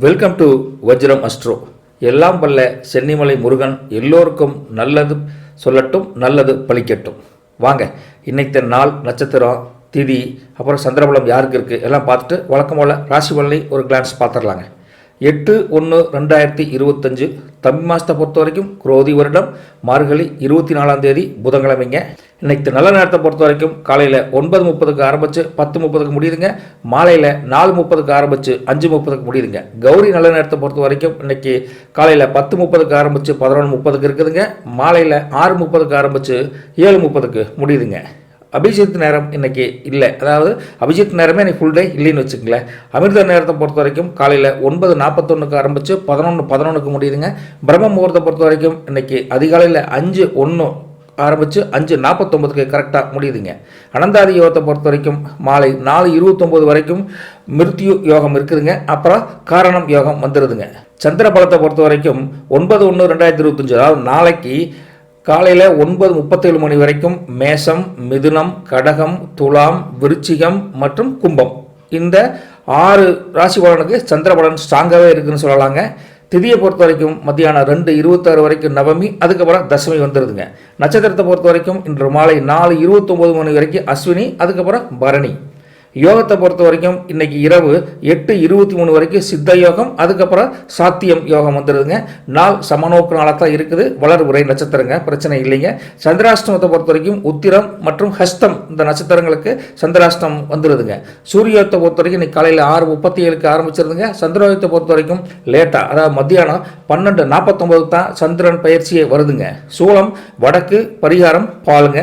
Welcome to வஜ்ரம் astro எல்லாம் வல்ல சென்னிமலை முருகன் எல்லோருக்கும் நல்லது சொல்லட்டும் நல்லது பலிக்கட்டும் வாங்க இன்னைத்த நாள் நட்சத்திரம் திதி அப்புறம் சந்திரபலம் யாருக்கு இருக்குது எல்லாம் பார்த்துட்டு வழக்கம் போல் ராசி பலனை ஒரு கிளான்ஸ் பார்த்துடலாங்க. எட்டு ஒன்று ரெண்டாயிரத்தி இருபத்தஞ்சு தமிழ் மாதத்தை பொறுத்த வரைக்கும் குரோதி வருடம் மார்கழி இருபத்தி நாலாம் தேதி புதன்கிழமைங்க. இன்னைக்கு நல்ல நேரத்தை பொறுத்த வரைக்கும் காலையில் ஒன்பது முப்பதுக்கு ஆரம்பித்து பத்து முப்பதுக்கு முடியுதுங்க. மாலையில் நாலு முப்பதுக்கு ஆரம்பித்து அஞ்சு முப்பதுக்கு முடியுதுங்க. கௌரி நல்ல நேரத்தை பொறுத்த வரைக்கும் இன்னைக்கு காலையில் பத்து முப்பதுக்கு ஆரம்பித்து பதினொன்று முப்பதுக்கு இருக்குதுங்க. மாலையில் ஆறு முப்பதுக்கு ஆரம்பித்து ஏழு முப்பதுக்கு முடியுதுங்க. அபிஜித் நேரம் இன்னைக்கு இல்லை. அதாவது அபிஜித் நேரமே இன்னைக்கு ஃபுல் டே இல்லைன்னு வச்சுக்கங்களேன். அமிர்த நேரத்தை பொறுத்த வரைக்கும் காலையில் ஒன்பது நாற்பத்தொன்னுக்கு ஆரம்பித்து பதினொன்று பதினொன்றுக்கு முடியுதுங்க. பிரம்ம முகூர்த்தத்தை பொறுத்த வரைக்கும் இன்னைக்கு அதிகாலையில் அஞ்சு ஒன்று ஆரம்பித்து அஞ்சு நாற்பத்தொம்பதுக்கு கரெக்டாக முடியுதுங்க. அனந்தாதி யோகத்தை பொறுத்த வரைக்கும் மாலை நாலு இருபத்தொம்போது வரைக்கும் மிருத்யு யோகம் இருக்குதுங்க. அப்புறம் காரணம் யோகம் வந்துடுதுங்க சந்திர பலத்தை பொறுத்த வரைக்கும் ஒன்பது ஒன்று ரெண்டாயிரத்தி இருபத்தஞ்சு அதாவது நாளைக்கு காலையில் ஒன்பது முப்பத்தேழு மணி வரைக்கும் மேஷம் மிதுனம் கடகம் துலாம் விருச்சிகம் மற்றும் கும்பம். இந்த ஆறு ராசி பலனுக்கு சந்திர பலன் ஸ்ட்ராங்காகவே இருக்குதுன்னு சொல்லலாங்க. திதியை பொறுத்த வரைக்கும் மத்தியானம் ரெண்டு இருபத்தாறு வரைக்கும் நவமி அதுக்கப்புறம் தசமி வந்துடுதுங்க நட்சத்திரத்தை பொறுத்த வரைக்கும் இன்று மாலை நாலு இருபத்தொம்போது மணி வரைக்கும் அஸ்வினி அதுக்கப்புறம் பரணி. யோகத்தை பொறுத்த வரைக்கும் இன்னைக்கு இரவு எட்டு இருபத்தி மூணு வரைக்கும் சித்த யோகம் அதுக்கப்புறம் சாத்தியம் யோகம் வந்துடுதுங்க நாள் சமநோக்கு நாளாக தான் இருக்குது. வளர் உரை நட்சத்திரங்க பிரச்சனை இல்லைங்க. சந்திராஷ்டமத்தை பொறுத்த வரைக்கும் உத்திரம் மற்றும் ஹஸ்தம் இந்த நட்சத்திரங்களுக்கு சந்திராஷ்டம் வந்துடுதுங்க சூரியோத்தை பொறுத்த வரைக்கும் இன்னைக்கு காலையில் ஆறு முப்பத்தி ஏழுக்கு ஆரம்பிச்சிருதுங்க. சந்திரோகத்தை பொறுத்த வரைக்கும் லேட்டாக அதாவது மத்தியானம் பன்னெண்டு நாற்பத்தொம்போது தான் சந்திரன் பயிற்சியே வருதுங்க. சூளம் வடக்கு பரிகாரம் பாலுங்க.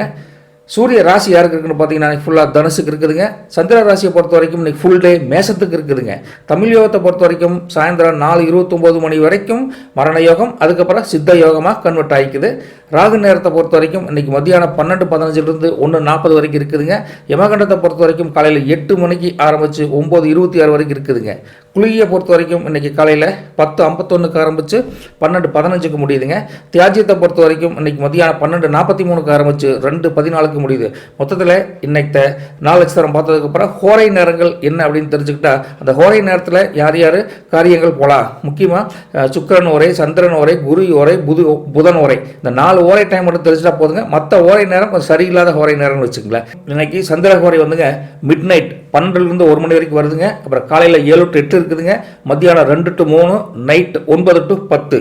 சூரிய ராசி யாருக்கு இருக்குன்னு பார்த்தீங்கன்னா ஃபுல்லாக தனுசுக்கு இருக்குதுங்க. சந்திர ராசியை பொறுத்த வரைக்கும் இன்னைக்கு ஃபுல் டே மேசத்துக்கு இருக்குதுங்க. தமிழ் யோகத்தை பொறுத்த வரைக்கும் சாயந்தரம் நாலு இருபத்தொம்போது மணி வரைக்கும் மரண யோகம் அதுக்கப்புறம் சித்த யோகமாக கன்வெர்ட் ஆகிக்குது ராகு நேரத்தை பொறுத்த வரைக்கும் இன்னைக்கு மத்தியானம் பன்னெண்டு பதினஞ்சுலேருந்து ஒன்று நாற்பது வரைக்கும் இருக்குதுங்க. யமகண்டத்தை பொறுத்த வரைக்கும் காலையில் எட்டு மணிக்கு ஆரம்பித்து ஒம்பது இருபத்தி ஆறு வரைக்கும் இருக்குதுங்க. குளியை பொறுத்த வரைக்கும் இன்னைக்கு காலையில் பத்து ஐம்பத்தொன்றுக்கு ஆரம்பித்து பன்னெண்டு பதினஞ்சுக்கு முடியுதுங்க. தியாஜியத்தை பொறுத்த வரைக்கும் இன்னைக்கு மதியானம் பன்னெண்டு நாற்பத்தி மூணுக்கு ஆரம்பித்து ரெண்டு பதினாலுக்கு முடியுது. மொத்தத்தில் இன்னைக்கு நாலு நட்சத்திரம் பார்த்ததுக்கப்புறம் ஹோரை நேரங்கள் என்ன அப்படின்னு தெரிஞ்சுக்கிட்டா அந்த ஹோரை நேரத்தில் யார் யார் காரியங்கள் போகலாம் முக்கியமாக சுக்கிரன் ஓரை சந்திரன் ஓரை குரு ஓரை புது புதன் ஓரை. இந்த நாலு ஓரை டைம் மட்டும் தெரிஞ்சுட்டா போதுங்க. மற்ற ஓரை நேரம் சரியில்லாத ஹோரை நேரம்னு வச்சுங்களேன் இன்னைக்கு சந்திர ஹோரை வந்துங்க மிட் நைட் பன்னெண்டுலேருந்து ஒரு மணி வரைக்கும் வருதுங்க. அப்புறம் காலையில் ஏழு டு எட்டு இருக்குதுங்க. மத்தியானம் ரெண்டு டு மூணு நைட் ஒன்பது டு பத்து.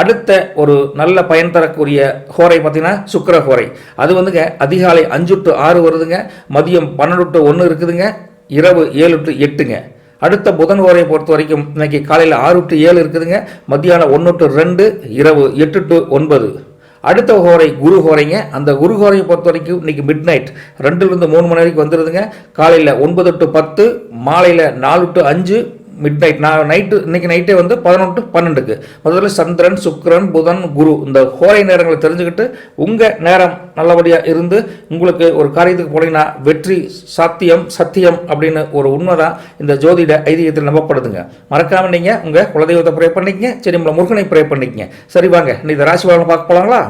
அடுத்த ஒரு நல்ல பயன் தரக்கூடிய ஹோரை பார்த்தீங்கன்னா சுக்கர ஹோரை. அது வந்துங்க அதிகாலை அஞ்சு டு ஆறு வருதுங்க. மதியம் பன்னெண்டு டு ஒன்று இருக்குதுங்க. இரவு ஏழு டு எட்டுங்க. அடுத்த புதன் ஹோரையை பொறுத்த வரைக்கும் இன்னைக்கு காலையில் ஆறு டு ஏழு இருக்குதுங்க. மத்தியானம் ஒன்று டு ரெண்டு இரவு எட்டு டு ஒன்பது. அடுத்த ஹோரை குரு ஹோரைங்க. அந்த குரு ஹோரையை பொறுத்த வரைக்கும் இன்றைக்கி மிட் நைட் ரெண்டுலேருந்து மூணு மணி வரைக்கும் வந்துடுதுங்க காலையில் ஒன்பது டு பத்து மாலையில் நாலு டு அஞ்சு மிட் நைட் நான் நைட்டு இன்னைக்கு நைட்டே வந்து பதினொன்று பன்னெண்டுக்கு. முதல்ல சந்திரன் சுக்கரன் புதன் குரு இந்த ஹோரை நேரங்களை தெரிஞ்சுக்கிட்டு உங்கள் நேரம் நல்லபடியாக இருந்து உங்களுக்கு ஒரு காரியத்துக்கு போனீங்கன்னா வெற்றி சாத்தியம் சத்தியம் அப்படின்னு ஒரு உண்மை தான் இந்த ஜோதிட ஐதீகத்தில் நம்பப்படுதுங்க. மறக்காம நீங்கள் உங்கள் குலதெய்வத்தை ப்ரே பண்ணிக்கங்க சரி நம்மளை முருகனை ப்ரே பண்ணிக்கங்க. சரி வாங்க இந்த ராசி பலனை பார்க்க போகலாங்களா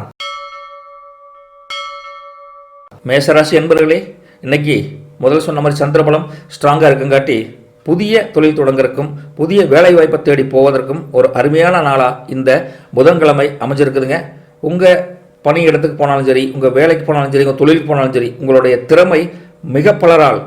மேசராசி என்பர்களே இன்னைக்கு முதல்ல சொன்ன மாதிரி சந்திரபலம் ஸ்ட்ராங்காக இருக்குங்காட்டி புதிய தொழில் தொடங்குறதுக்கும் புதிய வேலைவாய்ப்பை தேடி போவதற்கும் ஒரு அருமையான நாளாக இந்த புதன்கிழமை அமைஞ்சிருக்குதுங்க. உங்கள் பணியிடத்துக்கு போனாலும் சரி உங்கள் வேலைக்கு போனாலும் சரி உங்கள் தொழிலுக்கு போனாலும் சரி உங்களுடைய திறமை மிக பலரால்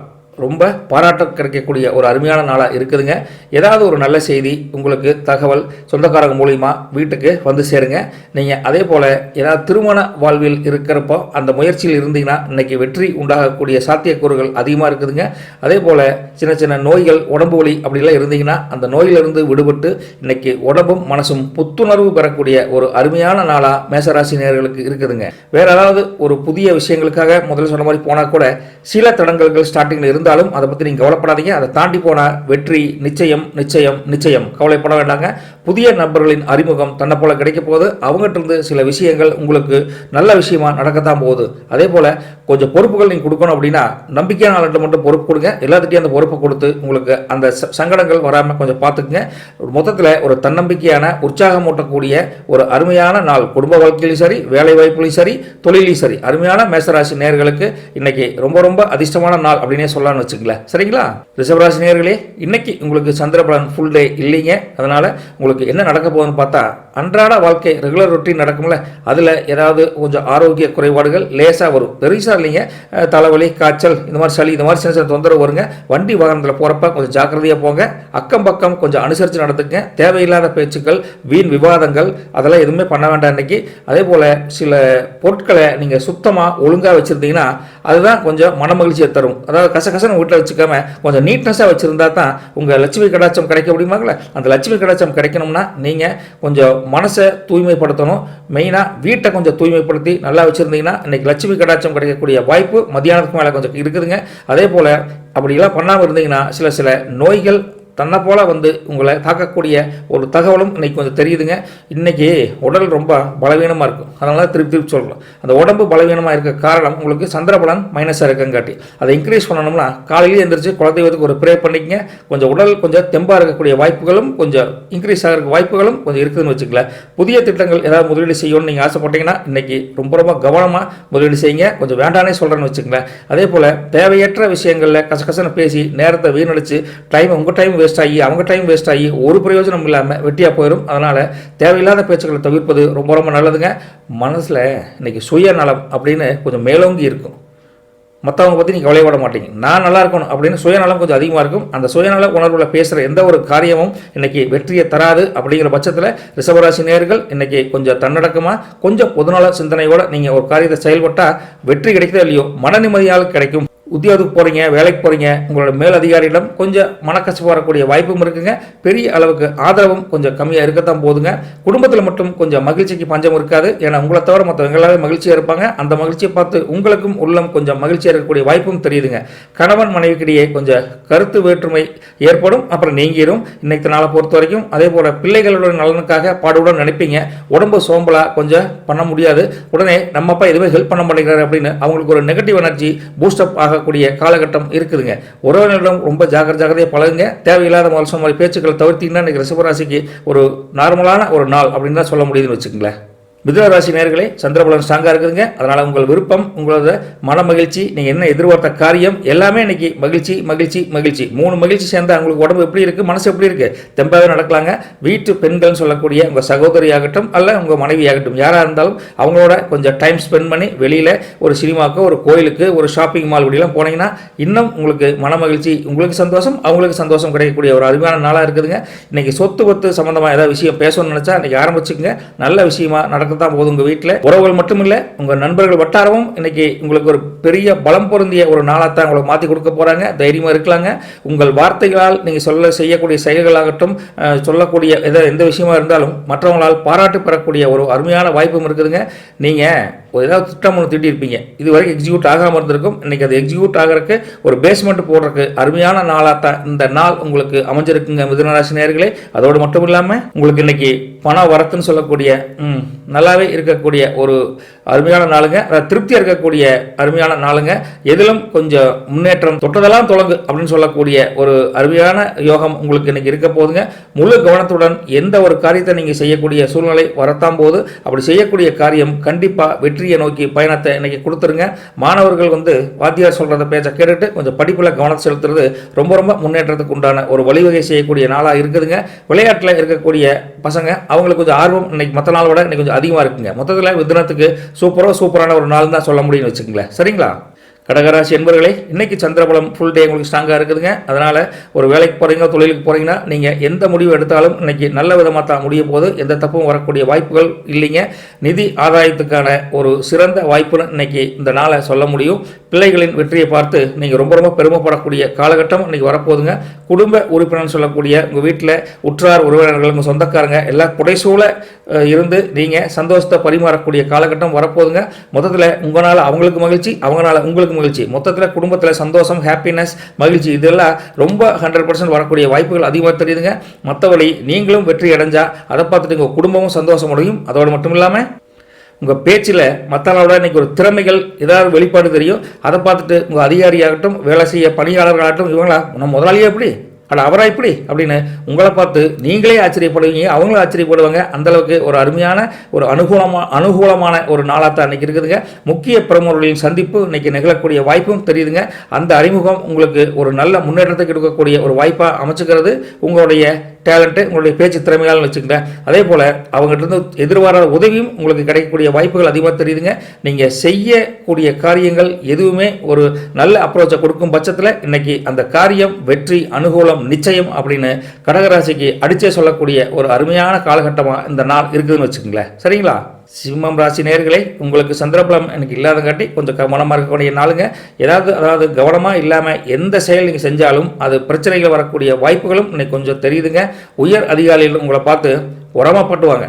ரொம்ப பாராட்ட கிடைக்கக்கூடிய ஒரு அருமையான நாளாக இருக்குதுங்க. ஏதாவது ஒரு நல்ல செய்தி உங்களுக்கு தகவல் சொந்தக்காரங்க மூலிமா வீட்டுக்கு வந்து சேருங்க. நீங்கள் அதே போல் ஏதாவது திருமண வாழ்வில் இருக்கிறப்போ அந்த முயற்சியில் இருந்தீங்கன்னா இன்றைக்கி வெற்றி உண்டாகக்கூடிய சாத்தியக்கூறுகள் அதிகமாக இருக்குதுங்க. அதே போல் சின்ன சின்ன நோய்கள் உடம்பு வலி அப்படிலாம் இருந்தீங்கன்னா அந்த நோயிலிருந்து விடுபட்டு இன்றைக்கி உடம்பும் மனசும் புத்துணர்வு பெறக்கூடிய ஒரு அருமையான நாளாக மேசராசி நேர்களுக்கு இருக்குதுங்க. வேறு ஏதாவது ஒரு புதிய விஷயங்களுக்காக முதல்ல சொன்ன மாதிரி போனால் கூட சில தடங்கல்கள் ஸ்டார்டிங்கில் இருந்தாலும் அதை பற்றி நீங்கள் கவலைப்படாதீங்க. அதை தாண்டி போன வெற்றி நிச்சயம் நிச்சயம் நிச்சயம். கவலைப்பட வேண்டாங்க. புதிய நபர்களின் அறிமுகம் தன்னை போல கிடைக்க போகுது. அவங்ககிட்ட இருந்து சில விஷயங்கள் உங்களுக்கு நல்ல விஷயமா நடக்கத்தான் போகுது. அதே போல் கொஞ்சம் பொறுப்புகள் நீங்கள் கொடுக்கணும் அப்படின்னா நம்பிக்கையான ஆளுகிட்ட மட்டும் பொறுப்பு கொடுங்க. எல்லாத்துட்டையும் அந்த பொறுப்பை கொடுத்து உங்களுக்கு அந்த ச- சங்கடங்கள் வராமல் கொஞ்சம் பார்த்துக்குங்க. மொத்தத்தில் ஒரு தன்னம்பிக்கையான உற்சாகம் ஊட்டக்கூடிய ஒரு அருமையான நாள். குடும்ப வாழ்க்கையிலும் சரி வேலை வாய்ப்புலையும் சரி தொழிலையும் சரி. அருமையான மேசராசி நேர்களுக்கு இன்னைக்கு ரொம்ப ரொம்ப ரொம்ப அதிர்ஷ்டமான நாள் அப்படின்னே சொல்லலாம்னு வச்சுக்கல சரிங்களா? ரிஷபராசி நேர்களே இன்னைக்கு உங்களுக்கு சந்திரபலன் ஃபுல் டே இல்லைங்க. அதனால உங்களுக்கு என்ன நடக்க போகுதுன்னு பார்த்தா அன்றாட வாழ்க்கை ரெகுலர் ரொட்டீன் நடக்கும்ல அதில் ஏதாவது கொஞ்சம் ஆரோக்கிய குறைபாடுகள் லேசாக வரும். பெருசாக இல்லைங்க. தலைவலி காய்ச்சல் இந்த மாதிரி சளி இந்த மாதிரி சின்ன சின்ன தொந்தரவு வருங்க. வண்டி வாகனத்தில் போகிறப்ப கொஞ்சம் ஜாக்கிரதையாக போங்க. அக்கம் பக்கம் கொஞ்சம் அனுசரித்து நடத்துங்க தேவையில்லாத பேச்சுக்கள் வீண் விவாதங்கள் அதெல்லாம் எதுவுமே பண்ண வேண்டாம் இன்றைக்கி அதே போல் சில பொருட்களை நீங்கள் சுத்தமாக ஒழுங்காக வச்சுருந்தீங்கன்னா அதுதான் கொஞ்சம் மன மகிழ்ச்சியை தரும். அதாவது கசகசன்னு வீட்டில் வச்சுக்காம கொஞ்சம் நீட்னஸாக வச்சுருந்தா தான் உங்கள் லட்சுமி கடாச்சம் கிடைக்க முடியுமாங்களே? அந்த லட்சுமி கடாச்சம் கிடைக்கணும்னா நீங்கள் கொஞ்சம் மனசை தூய்மைப்படுத்தணும். மெயினாக வீட்டை கொஞ்சம் தூய்மைப்படுத்தி நல்லா வச்சுருந்தீங்கன்னா இன்றைக்கி லட்சுமி கடாட்சம் கிடைக்கக்கூடிய வாய்ப்பு மத்தியானத்துக்கு மேலே கொஞ்சம் இருக்குதுங்க. அதே போல் அப்படிலாம் பண்ணாமல் இருந்தீங்கன்னா சில சில நோய்கள் தன்னை போல் வந்து உங்களை தாக்கக்கூடிய ஒரு தகவலும் இன்றைக்கி கொஞ்சம் தெரியுதுங்க. இன்றைக்கி உடல் ரொம்ப பலவீனமாக இருக்கும். அதனால திருப்பி திருப்பி சொல்கிறோம் அந்த உடம்பு பலவீனமாக இருக்க காரணம் உங்களுக்கு சந்திரபலன் மைனஸாக இருக்கங்காட்டி அதை இன்க்ரீஸ் பண்ணணும்னா காலையிலேயே எந்திரிச்சு குலதெய்வத்துக்கு ஒரு ப்ரே பண்ணிக்கங்க. கொஞ்சம் உடல் கொஞ்சம் தெம்பாக இருக்கக்கூடிய வாய்ப்புகளும் கொஞ்சம் இன்க்ரீஸ் ஆகிற வாய்ப்புகளும் கொஞ்சம் இருக்குதுன்னு வச்சுக்கல புதிய திட்டங்கள் ஏதாவது முதலீடு செய்யணும்னு நீங்கள் ஆசைப்பட்டீங்கன்னா இன்றைக்கி ரொம்ப ரொம்ப கவனமாக முதலீடு செய்யுங்க. கொஞ்சம் வேண்டானே சொல்கிறேன்னு வச்சுக்கங்களேன். அதே போல் தேவையற்ற விஷயங்களில் கசகசன்னு பேசி நேரத்தை வீணடிச்சு டைம் உங்கள் டைம் வேஸ்ட் ஆகி அவங்க டைம் வேஸ்ட் ஆகி ஒரு பிரயோஜனம் இல்லாமல் வெட்டியாக போயிடும் அதனால் தேவையில்லாத பேச்சுக்களை தவிர்ப்பது ரொம்ப ரொம்ப நல்லதுங்க. மனசில் இன்னைக்கு சுயநலம் அப்படின்னு கொஞ்சம் மேலோங்கி இருக்கும். மற்றவங்க பற்றி நீங்கள் கவலைப்பட மாட்டீங்க. நான் நல்லா இருக்கணும் அப்படின்னு சுயநலம் கொஞ்சம் அதிகமாக இருக்கும். அந்த சுயநல உணர்வில் பேசுகிற எந்த ஒரு காரியமும் இன்னைக்கு வெற்றியை தராது அப்படிங்கிற பட்சத்தில் ரிஷபராசி நேர்கள் இன்னைக்கு கொஞ்சம் தன்னடக்கமாக கொஞ்சம் பொதுநல சிந்தனையோடு நீங்கள் ஒரு காரியத்தை செயல்பட்டால் வெற்றி கிடைக்கிறதோ இல்லையோ மன நிம்மதியால் கிடைக்கும். உத்தியோகத்துக்கு போகிறீங்க வேலைக்கு போகிறீங்க உங்களோட மேலதிகாரியிடம் கொஞ்சம் மனக்கசப்பு வரக்கூடிய வாய்ப்பும் இருக்குங்க. பெரிய அளவுக்கு ஆதரவும் கொஞ்சம் கம்மியாக இருக்கத்தான் போதுங்க. குடும்பத்தில் மட்டும் கொஞ்சம் மகிழ்ச்சிக்கு பஞ்சம் இருக்காது. ஏன்னா உங்களை தவிர மற்றவங்க எல்லாரும் மகிழ்ச்சியாக இருப்பாங்க. அந்த மகிழ்ச்சியை பார்த்து உங்களுக்கும் உள்ளம் கொஞ்சம் மகிழ்ச்சியாக இருக்கக்கூடிய வாய்ப்பும் தெரியுதுங்க. கணவன் மனைவிக்கிடையே கொஞ்சம் கருத்து வேற்றுமை ஏற்படும் அப்புறம் நீங்கிரும். இன்னைக்கு நாளை பொறுத்த வரைக்கும் அதே போல் பிள்ளைகளோட நலனுக்காக பாடுடன் நினைப்பீங்க. உடம்பு சோம்பலாக கொஞ்சம் பண்ண முடியாது. உடனே நம்ம அப்பா எதுவுமே ஹெல்ப் பண்ண மாட்டேங்கிறாரு அப்படின்னு அவங்களுக்கு ஒரு நெகட்டிவ் எனர்ஜி பூஸ்டப் ஆகக்கூடிய காலகட்டம் இருக்குதுங்க. உறவினர்களும் ரொம்ப ஜாகிர ஜாக்கிரதையாக பழகுங்க. தேவையில்லாத மோசம் மாதிரி பேச்சுக்களை தவிர்த்தீங்கன்னா இன்னைக்கு ரிஷபராசிக்கு ஒரு நார்மலான ஒரு நாள் அப்படின்னு தான் சொல்ல முடியுதுன்னு வச்சுக்கங்களேன். மிதுன ராசி நேர்களே சந்திரபலன் ஸ்ட்ராங்காக இருக்குதுங்க. அதனால் உங்கள் விருப்பம் உங்களோட மன மகிழ்ச்சி நீங்கள் என்ன எதிர்பார்த்த காரியம் எல்லாமே இன்னைக்கு மகிழ்ச்சி மகிழ்ச்சி மகிழ்ச்சி. மூணு மகிழ்ச்சி சேர்ந்தா உங்களுக்கு உடம்பு எப்படி இருக்குது மனசு எப்படி இருக்குது தெம்பாகவே நடக்கலாங்க. வீட்டு பெண்கள்னு சொல்லக்கூடிய உங்கள் சகோதரி ஆகட்டும் அல்ல உங்கள் மனைவி ஆகட்டும் யாராக இருந்தாலும் அவங்களோட கொஞ்சம் டைம் ஸ்பெண்ட் பண்ணி வெளியில் ஒரு சினிமாவுக்கு ஒரு கோயிலுக்கு ஒரு ஷாப்பிங் மால் இப்படிலாம் போனீங்கன்னா இன்னும் உங்களுக்கு மன மகிழ்ச்சி உங்களுக்கு சந்தோஷம் அவங்களுக்கு சந்தோஷம் கிடைக்கக்கூடிய ஒரு அருமையான நாளாக இருக்குதுங்க. இன்றைக்கி சொத்து பத்து சம்மந்தமாக ஏதாவது விஷயம் பேசணும்னு நினச்சா இன்னைக்கு ஆரம்பிச்சுங்க நல்ல விஷயமா நடக்கும் நடந்தால் தான் போதும் உங்கள் வீட்டில் உறவுகள் மட்டும் இல்லை உங்கள் நண்பர்கள் வட்டாரமும் இன்னைக்கு உங்களுக்கு ஒரு பெரிய பலம் பொருந்திய ஒரு நாளாக தான் உங்களுக்கு மாற்றி கொடுக்க போகிறாங்க தைரியமாக இருக்கலாங்க. உங்கள் வார்த்தைகளால் நீங்கள் சொல்ல செய்யக்கூடிய செயல்களாகட்டும் சொல்லக்கூடிய எதை எந்த விஷயமா இருந்தாலும் மற்றவங்களால் பாராட்டு பெறக்கூடிய ஒரு அருமையான வாய்ப்பும் இருக்குதுங்க. நீங்கள் ஒரு ஏதாவது திட்டம் ஒன்று திட்டிருப்பீங்க இது வரைக்கும் எக்ஸிக்யூட் ஆகாமல் இருந்திருக்கும். இன்னைக்கு அது எக்ஸிக்யூட் ஆகிறதுக்கு ஒரு பேஸ்மெண்ட் போடுறதுக்கு அருமையான நாளாக தான் இந்த நாள் உங்களுக்கு அமைஞ்சிருக்குங்க மிதனராசி நேர்களே அதோடு மட்டும் இல்லாமல் உங்களுக்கு இன்னைக்கு பண வரத்துன்னு சொல்லக்கூடிய நல்ல நல்லாவே இருக்கக்கூடிய ஒரு அருமையான நாளுங்க. அதாவது திருப்தியாக இருக்கக்கூடிய அருமையான நாளுங்க. எதிலும் கொஞ்சம் முன்னேற்றம் தொட்டதெல்லாம் தொடங்கு அப்படின்னு சொல்லக்கூடிய ஒரு அருமையான யோகம் உங்களுக்கு இன்னைக்கு இருக்க போதுங்க. முழு கவனத்துடன் எந்த ஒரு காரியத்தை நீங்கள் செய்யக்கூடிய சூழ்நிலை வரத்தான் போது அப்படி செய்யக்கூடிய காரியம் கண்டிப்பாக வெற்றியை நோக்கி பயணத்தை இன்னைக்கு கொடுத்துருங்க. மாணவர்கள் வந்து வாத்தியார் சொல்கிறத பேச்சை கேட்டுட்டு கொஞ்சம் படிப்பில் கவனம் செலுத்துறது ரொம்ப ரொம்ப முன்னேற்றத்துக்கு உண்டான ஒரு வழிவகை செய்யக்கூடிய நாளாக இருக்குதுங்க. விளையாட்டில் இருக்கக்கூடிய பசங்க அவங்களுக்கு கொஞ்சம் ஆர்வம் இன்னைக்கு மற்ற நாளோட விட இன்னைக்கு கொஞ்சம் அதிகமாக இருக்குங்க. மொத்தத்தில் விதினத்துக்கு சூப்பராக சூப்பரான ஒரு நாள் தான் சொல்ல முடியும்னு வச்சுக்கங்களேன். சரிங்களா? கடகராசி என்பர்களே இன்னைக்கு சந்திரபலம் ஃபுல் டே உங்களுக்கு ஸ்ட்ராங்காக இருக்குதுங்க. அதனால் ஒரு வேலைக்கு போகிறீங்க தொழிலுக்கு போகிறீங்கன்னா நீங்கள் எந்த முடிவு எடுத்தாலும் இன்றைக்கி நல்ல விதமாக தான் முடிய போது எந்த தப்பும் வரக்கூடிய வாய்ப்புகள் இல்லைங்க. நிதி ஆதாயத்துக்கான ஒரு சிறந்த வாய்ப்புன்னு இன்னைக்கு இந்த நாளை சொல்ல முடியும். பிள்ளைகளின் வெற்றியை பார்த்து நீங்கள் ரொம்ப ரொம்ப பெருமைப்படக்கூடிய காலகட்டம் இன்றைக்கி வரப்போகுதுங்க. குடும்ப உறுப்பினர் சொல்லக்கூடிய உங்கள் வீட்டில் உற்றார் உறவினர்கள் உங்கள் சொந்தக்காரங்க எல்லாம் புடைசூழ இருந்து நீங்கள் சந்தோஷத்தை பரிமாறக்கூடிய காலகட்டம் வரப்போகுதுங்க. மொத்தத்தில் உங்களால் அவங்களுக்கு மகிழ்ச்சி அவங்களால உங்களுக்கு மகிழ்ச்சி. மொத்தத்தில் குடும்பத்தில் சந்தோஷம் ஹாப்பினஸ் மகிழ்ச்சி. இதெல்லாம் ரொம்ப ஹண்ட்ரட் பர்சன்ட் வரக்கூடிய வாய்ப்புகள் அதிகமாக தெரியுதுங்க. மற்றபடி நீங்களும் வெற்றி அடைஞ்சால் அதை பார்த்துட்டு உங்கள் குடும்பமும் சந்தோஷம் அடையும். அதோடு மட்டும் இல்லாமல் உங்கள் பேச்சில் மற்றவங்களோட இன்னைக்கு ஒரு திறமைகள் ஏதாவது வெளிப்பாடு தெரியும். அதை பார்த்துட்டு உங்கள் அதிகாரியாகட்டும் வேலை செய்ய பணியாளர்களாகட்டும் இவங்களா நம்ம முதலாளியே எப்படி? ஆனால் அவராக இப்படி? அப்படின்னு உங்களை பார்த்து நீங்களே ஆச்சரியப்படுவீங்க அவங்களும் ஆச்சரியப்படுவாங்க. அந்தளவுக்கு ஒரு அருமையான ஒரு அனுகூலமாக அனுகூலமான ஒரு நாளாக தான் இன்றைக்கி இருக்குதுங்க. முக்கிய பிரமுகர்களின் சந்திப்பு இன்றைக்கி நிகழக்கூடிய வாய்ப்பும் தெரியுதுங்க. அந்த அறிமுகம் உங்களுக்கு ஒரு நல்ல முன்னேற்றத்துக்கு எடுக்கக்கூடிய ஒரு வாய்ப்பாக அமைச்சுக்கிறது. உங்களுடைய டேலண்ட்டு உங்களுடைய பேச்சு திறமையாலும் வச்சுக்கங்க அதே போல் அவங்ககிட்ட இருந்து எதிர்பாராத உதவியும் உங்களுக்கு கிடைக்கக்கூடிய வாய்ப்புகள் அதிகமாக தெரியுதுங்க. நீங்கள் செய்யக்கூடிய காரியங்கள் எதுவுமே ஒரு நல்ல அப்ரோச்சை கொடுக்கும் பட்சத்தில் இன்னைக்கு அந்த காரியம் வெற்றி அனுகூலம் நிச்சயம் அப்படின்னு கடகராசிக்கு அடிச்சே சொல்லக்கூடிய ஒரு அருமையான காலகட்டமாக இந்த நாள் இருக்குதுன்னு வச்சுக்கோங்களேன். சரிங்களா? சிம்மம் ராசி நேர்களை உங்களுக்கு சந்திரபலம் எனக்கு இல்லாதங்காட்டி கொஞ்சம் கவனமாக இருக்கக்கூடிய நாளுங்க. ஏதாவது அதாவது கவனமாக இல்லாமல் எந்த செயல் நீங்கள் செஞ்சாலும் அது பிரச்சனைகள் வரக்கூடிய வாய்ப்புகளும் இன்னைக்கு கொஞ்சம் தெரியுதுங்க. உயர் அதிகாரிகள் உங்களை பார்த்து உரமாக பட்டுவாங்க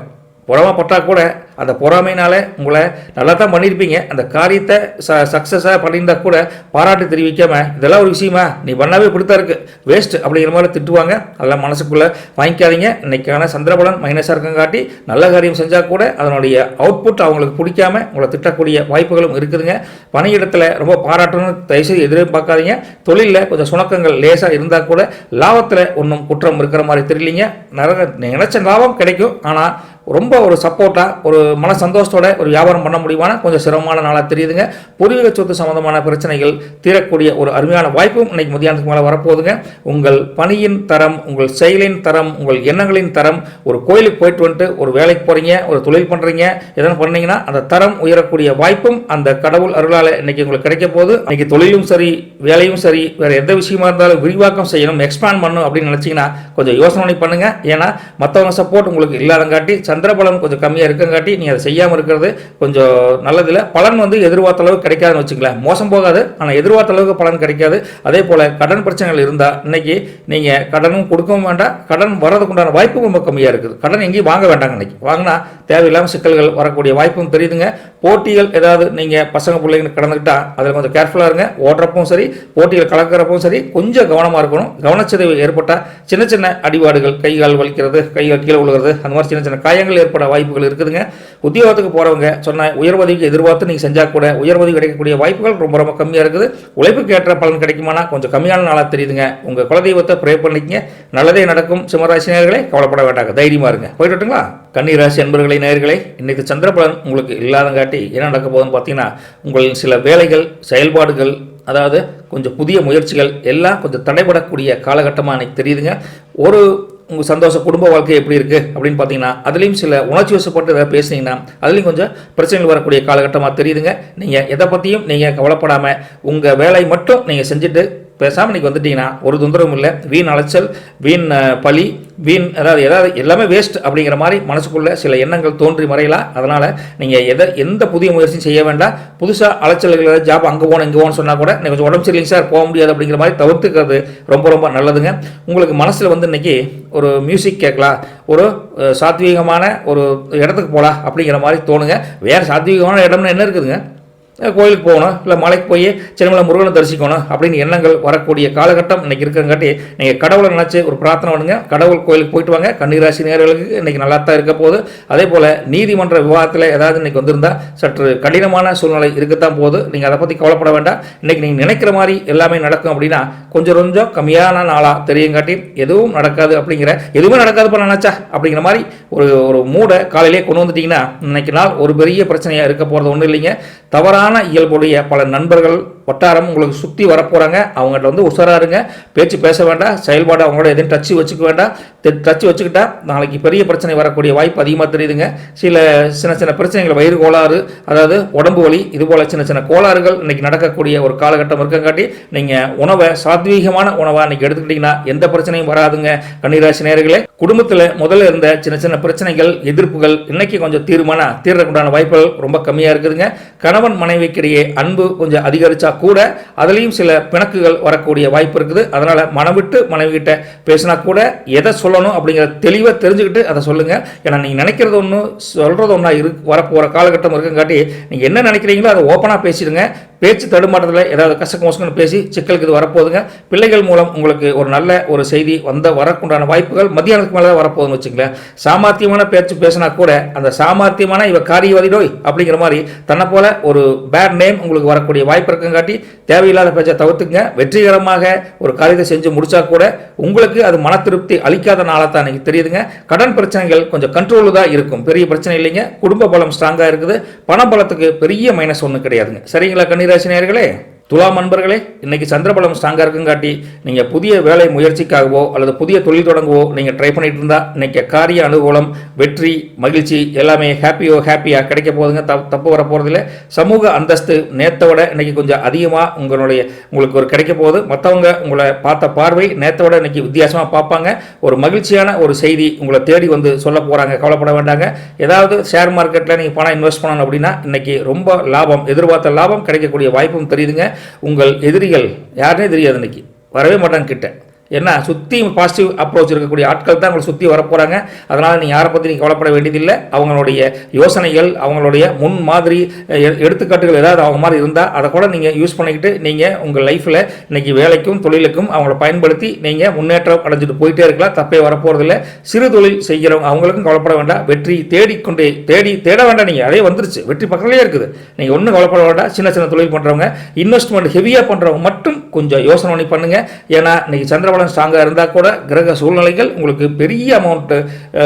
உரமாக பட்டால் கூட அந்த பொறாமைனால உங்களை நல்லா தான் பண்ணியிருப்பீங்க. அந்த காரியத்தை ச சக்ஸஸாக பண்ணியிருந்தா கூட பாராட்டு தெரிவிக்காமல் இதெல்லாம் ஒரு விஷயமா? நீ பண்ணாவே இப்படித்தான் இருக்கு. வேஸ்ட் அப்படிங்கிற மாதிரி திட்டுவாங்க. அதெல்லாம் மனசுக்குள்ளே வாங்கிக்காதீங்க. இன்னைக்கான சந்திரபலன் மைனஸாக இருக்கங்காட்டி நல்ல காரியம் செஞ்சால் கூட அதனுடைய அவுட்புட் அவங்களுக்கு பிடிக்காம உங்களை திட்டக்கூடிய வாய்ப்புகளும் இருக்குதுங்க. பணியிடத்தில் ரொம்ப பாராட்டணும்னு தயவுசெய்து எதிர்பார்க்காதீங்க தொழிலில் கொஞ்சம் சுணக்கங்கள் லேசாக இருந்தால் கூட லாபத்தில் ஒன்றும் குற்றம் இருக்கிற மாதிரி தெரியலிங்க. நிறைய நினைச்ச லாபம் கிடைக்கும். ஆனால் ரொம்ப ஒரு சப்போர்ட்டாக ஒரு மன சந்தோஷத்தோட ஒரு வியாபாரம் பண்ண முடியுமான கொஞ்சம் சிரமமான நாளாக தெரியுதுங்க. பூர்வீக சொத்து சம்மந்தமான பிரச்சனைகள் தீரக்கூடிய ஒரு அருமையான வாய்ப்பும் இன்னைக்கு மதியானத்துக்கு மேலே வரப்போகுதுங்க. உங்கள் பணியின் தரம் உங்கள் செயலின் தரம் உங்கள் எண்ணங்களின் தரம் ஒரு கோயிலுக்கு போயிட்டு வந்துட்டு ஒரு வேலைக்கு போகிறீங்க ஒரு தொழில் பண்ணுறீங்க எதனா பண்ணீங்கன்னா அந்த தரம் உயரக்கூடிய வாய்ப்பும் அந்த கடவுள் அருளால் இன்னைக்கு உங்களுக்கு கிடைக்க போகுது. இன்னைக்கு தொழிலும் சரி வேலையும் சரி வேறு எந்த விஷயமா இருந்தாலும் விரிவாக்கம் செய்யணும் எக்ஸ்பேண்ட் பண்ணணும் அப்படின்னு நினச்சிங்கன்னா கொஞ்சம் யோசனை பண்ணுங்கள் ஏன்னா மற்றவங்க சப்போர்ட் உங்களுக்கு இல்லாதங்காட்டி சந்திரபலம் கொஞ்சம் கம்மியாக இருக்கங்காட்டி நீ அதை செய்யாமல் இருக்கிறது கொஞ்சம் நல்லதில்லை. பலன் வந்து எதிர்பார்த்த அளவுக்கு கிடைக்காதுன்னு வச்சுங்களேன் மோசம் போகாது ஆனால் எதிர்பார்த்த அளவுக்கு பலன் கிடைக்காது. அதே போல் கடன் பிரச்சனைகள் இருந்தால் இன்னைக்கு நீங்கள் கடனும் கொடுக்கவும் வேண்டாம் கடன் வர்றதுக்குண்டான வாய்ப்பு வாய்ப்பும் ரொம்ப கம்மியாக இருக்குது. கடன் எங்கேயும் வாங்க வேண்டாங்க இன்றைக்கி வாங்கினா தேவையில்லாமல் சிக்கல்கள் வரக்கூடிய வாய்ப்பும் தெரியுதுங்க. போட்டிகள் ஏதாவது நீங்கள் பசங்க பிள்ளைங்க கடந்துக்கிட்டால் அதில் கொஞ்சம் கேர்ஃபுல்லாக இருங்க. ஓடுறப்பவும் சரி போட்டிகள் கலக்கிறப்பவும் சரி கொஞ்சம் கவனமாக இருக்கணும். கவனச்சிதைவு ஏற்பட்டால் சின்ன சின்ன அடிபாடுகள் கை கால் வலிக்கிறது கை கீழே விழுகிறது அந்த மாதிரி சின்ன சின்ன காயங்கள் ஏற்பட வாய்ப்புகள் இருக்குதுங்க. உத்தியோகத்துக்கு போகிறவங்க சொன்ன உயர்வதிக்கு எதிர்பார்த்து நீங்கள் செஞ்சால் கூட உயர் கிடைக்கக்கூடிய வாய்ப்புகள் ரொம்ப ரொம்ப கம்மியாக இருக்குது. உழைப்புக்கு ஏற்ற பலன் கிடைக்குமானா கொஞ்சம் கம்மியான நாளாக தெரியுதுங்க. உங்கள் குலதெய்வத்தை ப்ரே பண்ணிக்கங்க. நல்லதே நடக்கும். சிம்மராசினியர்களே கவலைப்பட வேண்டாங்க. தைரியமாக இருங்க. போயிட்டுங்களா கன்னிராசி அன்பர்களை நேர்களை இன்னைக்கு சந்திரபலன் உங்களுக்கு இல்லாதங்காட்டி என்ன நடக்க போகுதுன்னு பார்த்தீங்கன்னா உங்களின் சில வேலைகள் செயல்பாடுகள் அதாவது கொஞ்சம் புதிய முயற்சிகள் எல்லாம் கொஞ்சம் தடைபடக்கூடிய காலகட்டமாக எனக்கு தெரியுதுங்க. ஒரு உங்கள் சந்தோஷ குடும்ப வாழ்க்கை எப்படி இருக்குது அப்படின்னு பார்த்தீங்கன்னா அதுலேயும் சில உணர்ச்சி வசப்பட்டு ஏதாவது பேசுனீங்கன்னா அதுலேயும் கொஞ்சம் பிரச்சனைகள் வரக்கூடிய காலகட்டமாக தெரியுதுங்க. நீங்கள் எதை பற்றியும் நீங்கள் கவலைப்படாமல் உங்கள் வேலை மட்டும் நீங்கள் செஞ்சுட்டு பேசாமல் இன்றைக்கி வந்துட்டிங்கன்னா ஒரு தொந்தரவும் இல்லை. வீண் அலைச்சல் வீண் பழி வீண் அதாவது எதாவது எல்லாமே வேஸ்ட் அப்படிங்கிற மாதிரி மனசுக்குள்ளே சில எண்ணங்கள் தோன்றி மறையலாம். அதனால் நீங்கள் எதை எந்த புதிய முயற்சியும் செய்ய வேண்டாம். புதுசாக அலைச்சல்கள் ஜாப் அங்கே போகணும் இங்கே போகணும்னு சொன்னால் கூட நீங்கள் கொஞ்சம் உடம்பு சரியில்லைங்க சார் போக முடியாது அப்படிங்கிற மாதிரி தவிர்த்துக்கிறது ரொம்ப ரொம்ப நல்லதுங்க. உங்களுக்கு மனசில் வந்து இன்றைக்கி ஒரு மியூசிக் கேட்கலாம். ஒரு சாத்வீகமான ஒரு இடத்துக்கு போகலாம் அப்படிங்கிற மாதிரி தோணுங்க. வேறு சாத்வீகமான இடம்னு என்ன இருக்குதுங்க? கோயிலுக்கு போகணும் இல்லை மலைக்கு போய் சின்னமலை முருகனை தரிசிக்கணும் அப்படின்னு எண்ணங்கள் வரக்கூடிய காலகட்டம் இன்றைக்கி இருக்கிறங்காட்டி நீங்கள் கடவுளை நினச்சி ஒரு பிரார்த்தனை பண்ணுங்க. கடவுள் கோயிலுக்கு போயிட்டு வாங்க. கன்னிராசி நேர்களுக்கு இன்றைக்கி நல்லா தான் இருக்க போகுது. அதே போல் நீதிமன்ற விவாதத்தில் ஏதாவது இன்றைக்கி வந்திருந்தா சற்று கடினமான சூழ்நிலை இருக்கத்தான் போகுது. நீங்கள் அதை பற்றி கவலைப்பட வேண்டாம். இன்றைக்கி நீங்கள் நினைக்கிற மாதிரி எல்லாமே நடக்கும் அப்படின்னா கொஞ்சம் கொஞ்சம் கம்மியான நாளாக தெரியுங்காட்டி எதுவும் நடக்காது அப்படிங்கிற எதுவுமே நடக்காது பண்ண நினச்சா அப்படிங்கிற மாதிரி ஒரு ஒரு மூடை காலையிலே கொண்டு வந்துட்டிங்கன்னா இன்னைக்கு நாள் ஒரு பெரிய பிரச்சனையாக இருக்க போகிறது ஒன்றும் இல்லைங்க. தவறான இயல்புடைய பல நண்பர்கள் வட்டாரம் உங்களுக்கு சுற்றி வரப்போகிறாங்க அவங்கள்ட்ட வந்து உஷாரா இருங்க. பேச்சு பேச வேண்டாம். செயல்பாடு அவங்களோட எதையும் டச்சு வச்சுக்க வேண்டாம். டச்சு வச்சுக்கிட்டா நாளைக்கு பெரிய பிரச்சனை வரக்கூடிய வாய்ப்பு அதிகமாக தெரியுதுங்க. சில சின்ன சின்ன பிரச்சனைகள் வயிறு கோளாறு அதாவது உடம்பு வலி இது போல் சின்ன சின்ன கோளாறுகள் இன்றைக்கி நடக்கக்கூடிய ஒரு காலகட்டம் இருக்கங்காட்டி நீங்கள் உணவை சாத்வீகமான உணவாக இன்றைக்கி எடுத்துக்கிட்டிங்கன்னா எந்த பிரச்சனையும் வராதுங்க. கன்னிராசி நேர்களே குடும்பத்தில் முதல்ல இருந்த சின்ன சின்ன பிரச்சனைகள் எதிர்ப்புகள் இன்னைக்கு கொஞ்சம் தீர்மானம் தீர்றக்குண்டான வாய்ப்புகள் ரொம்ப கம்மியாக இருக்குதுங்க. கணவன் மனைவிக்கிடையே அன்பு கொஞ்சம் அதிகரிச்சா கூட அதுலேயும் சில பிணக்குகள் வரக்கூடிய வாய்ப்பு இருக்குது. அதனால் மனம் விட்டு மனைவி கிட்ட பேசினா கூட எதை சொல்லணும் அப்படிங்கிற தெளிவாக தெரிஞ்சுக்கிட்டு அதை சொல்லுங்கள் ஏன்னா நீங்கள் நினைக்கிறது ஒன்று சொல்கிறது ஒன்றா இரு வரப்போகிற காலகட்டம் இருக்குங்காட்டி நீங்கள் என்ன நினைக்கிறீங்களோ அதை ஓப்பனாக பேசிடுங்க. பேச்சு தடுமாற்றத்தில் ஏதாவது கசக்கு மோசங்கன்னு பேசி சிக்கலுக்கு இது வரப்போகுதுங்க. பிள்ளைகள் மூலம் உங்களுக்கு ஒரு நல்ல ஒரு செய்தி வந்த வரக்குண்டான வாய்ப்புகள் மத்தியானத்துக்கு மேலே தான் வரப்போகுதுன்னு வச்சுங்களேன் சாமர்த்தியமான பேச்சு பேசினா கூட அந்த சாமர்த்தியமான இவ காரியவாதி நோய் அப்படிங்கிற மாதிரி தன்னை போல ஒரு பேட் நேம் உங்களுக்கு வரக்கூடிய வாய்ப்பு இருக்குங்காட்டி தேவையில்லாத பேச்சை தவிர்த்துங்க வெற்றிகரமாக ஒரு காரியத்தை செஞ்சு முடிச்சா கூட உங்களுக்கு அது மன திருப்தி அளிக்காத நாளாக தான் எனக்கு தெரியுதுங்க. கடன் பிரச்சனைகள் கொஞ்சம் கண்ட்ரோல் தான் இருக்கும். பெரிய பிரச்சனை இல்லைங்க. குடும்ப பலம் ஸ்ட்ராங்காக இருக்குது. பண பலத்துக்கு பெரிய மைனஸ் ஒன்றும் கிடையாதுங்க. சரிங்களா கண்ணீர்? ராசி நேர்களே துலாம் அன்பர்களே இன்னைக்கு சந்திரபலம் ஸ்ட்ராங்காக இருக்குங்காட்டி நீங்கள் புதிய வேலை முயற்சிக்காகவோ அல்லது புதிய தொழில் தொடங்கவோ நீங்கள் ட்ரை பண்ணிட்டு இருந்தால் இன்னைக்கு காரிய அனுகூலம் வெற்றி மகிழ்ச்சி எல்லாமே ஹாப்பியோ ஹாப்பியாக கிடைக்க போகுதுங்க. தப்பு தப்பு வர போகிறதில்ல சமூக அந்தஸ்து நேத்தை விட இன்னைக்கு கொஞ்சம் அதிகமாக உங்களுடைய உங்களுக்கு ஒரு கிடைக்க போகுது. மற்றவங்க உங்களை பார்த்த பார்வை நேத்தை விட இன்னைக்கு வித்தியாசமாக பார்ப்பாங்க. ஒரு மகிழ்ச்சியான ஒரு செய்தி உங்களை தேடி வந்து சொல்ல போகிறாங்க கவலைப்பட வேண்டாங்க. ஏதாவது ஷேர் மார்க்கெட்டில் நீங்கள் பணம் இன்வெஸ்ட் பண்ணணும் அப்படின்னா இன்னைக்கு ரொம்ப லாபம் எதிர்பார்த்த லாபம் கிடைக்கக்கூடிய வாய்ப்பும் தெரியுதுங்க. உங்கள் எதிரிகள் யாருனே தெரியாது இன்னைக்கு. வரவே மாட்டாங்க கிட்ட. ஏன்னா சுற்றி பாசிட்டிவ் அப்ரோச் இருக்கக்கூடிய ஆட்கள் தான் உங்களை சுற்றி வரப்போகிறாங்க அதனால் நீங்கள் யாரை பற்றி நீங்கள் கவலைப்பட வேண்டியதில்லை. அவங்களுடைய யோசனைகள் அவங்களுடைய முன் மாதிரி எடுத்துக்காட்டுகள் ஏதாவது அவங்க மாதிரி இருந்தால் அதை கூட நீங்கள் யூஸ் பண்ணிக்கிட்டு நீங்கள் உங்கள் லைஃப்பில் இன்றைக்கி வேலைக்கும் தொழிலுக்கும் அவங்கள பயன்படுத்தி நீங்கள் முன்னேற்றம் அடைஞ்சிட்டு போயிட்டே இருக்கலாம். தப்பே வரப்போகிறதில்ல சிறு தொழில் செய்கிறவங்க அவங்களுக்கும் கவலைப்பட வேண்டாம். வெற்றி தேடிக்கொண்டே தேடி தேட வேண்டாம் நீங்கள் அதே வந்துருச்சு. வெற்றி பக்கத்துலேயே இருக்குது. நீங்கள் ஒன்றும் கவலைப்பட வேண்டாம். சின்ன சின்ன தொழில் பண்ணுறவங்க இன்வெஸ்ட்மெண்ட் ஹெவியாக பண்ணுறவங்க மட்டும் கொஞ்சம் யோசனை பண்ணி பண்ணுங்கள் ஏன்னா சந்திர சந்திரபலம் ஸ்ட்ராங்காக இருந்தால் கூட கிரக சூழ்நிலைகள் உங்களுக்கு பெரிய அமௌண்ட்டு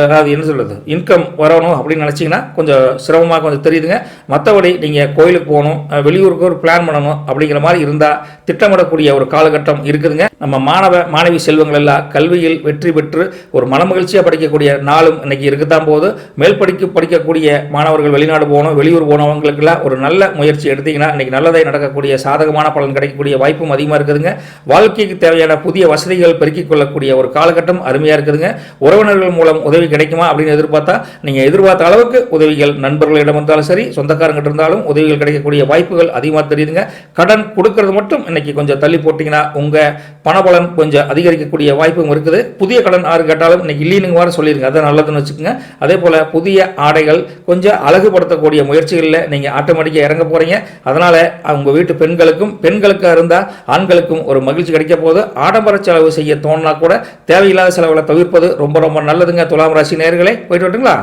அதாவது என்ன சொல்கிறது இன்கம் வரணும் அப்படின்னு நினச்சிங்கன்னா கொஞ்சம் சிரமமாக கொஞ்சம் தெரியுதுங்க. மற்றபடி நீங்கள் கோயிலுக்கு போகணும் வெளியூருக்கு ஒரு பிளான் பண்ணணும் அப்படிங்கிற மாதிரி இருந்தால் திட்டமிடக்கூடிய ஒரு காலகட்டம் இருக்குதுங்க. நம்ம மாணவ மாணவி செல்வங்கள் எல்லாம் கல்வியில் வெற்றி பெற்று ஒரு மனமகிழ்ச்சியாக படிக்கக்கூடிய நாளும் இன்னைக்கு இருக்குதான் போது. மேல் படிக்க படிக்கக்கூடிய மாணவர்கள் வெளிநாடு போகணும் வெளியூர் போனவங்களுக்கெல்லாம் ஒரு நல்ல முயற்சி எடுத்தீங்கன்னா இன்னைக்கு நல்லதாக நடக்கக்கூடிய சாதகமான பலன் கிடைக்கக்கூடிய வாய்ப்பும் அதிகமாக இருக்குதுங்க. வாழ்க்கைக்கு தேவையான புதிய உதவிகள் பெருக்கிக் கொள்ளக்கூடிய ஒரு காலகட்டம் அருமையாக இருக்குதுங்க. உறவினர்கள் மூலம் உதவி கிடைக்குமா அப்படின்னு எதிர்பார்த்தா நீங்கள் எதிர்பார்த்த அளவுக்கு உதவிகள் நண்பர்களிடம் இருந்தாலும் சரி சொந்தக்காரங்கிட்ட இருந்தாலும் உதவிகள் கிடைக்கக்கூடிய வாய்ப்புகள் அதிகமாக தெரியுதுங்க. கடன் கொடுக்கறது மட்டும் இன்னைக்கு கொஞ்சம் தள்ளி போட்டிங்கன்னா உங்கள் பணபலன் கொஞ்சம் அதிகரிக்கக்கூடிய வாய்ப்பும் இருக்குது. புதிய கடன் யாரு கேட்டாலும் இன்னைக்கு இல்லைன்னு வர சொல்லிடுங்க. அதான் நல்லதுன்னு வச்சுக்கோங்க. அதே போல் புதிய ஆடைகள் கொஞ்சம் அழகுபடுத்தக்கூடிய முயற்சிகளில் நீங்கள் ஆட்டோமேட்டிக்காக இறங்க போகிறீங்க அதனால் உங்கள் வீட்டு பெண்களுக்கும் பெண்களுக்காக இருந்தால் ஆண்களுக்கும் ஒரு மகிழ்ச்சி கிடைக்க போது ஆடம்பர செலவு செய்ய தோணுனா கூட தேவையில்லாத செலவுகளை தவிர்ப்பது ரொம்ப ரொம்ப நல்லதுங்க. துலாம் ராசி நேர்களே போயிட்டு வரட்டுங்களா?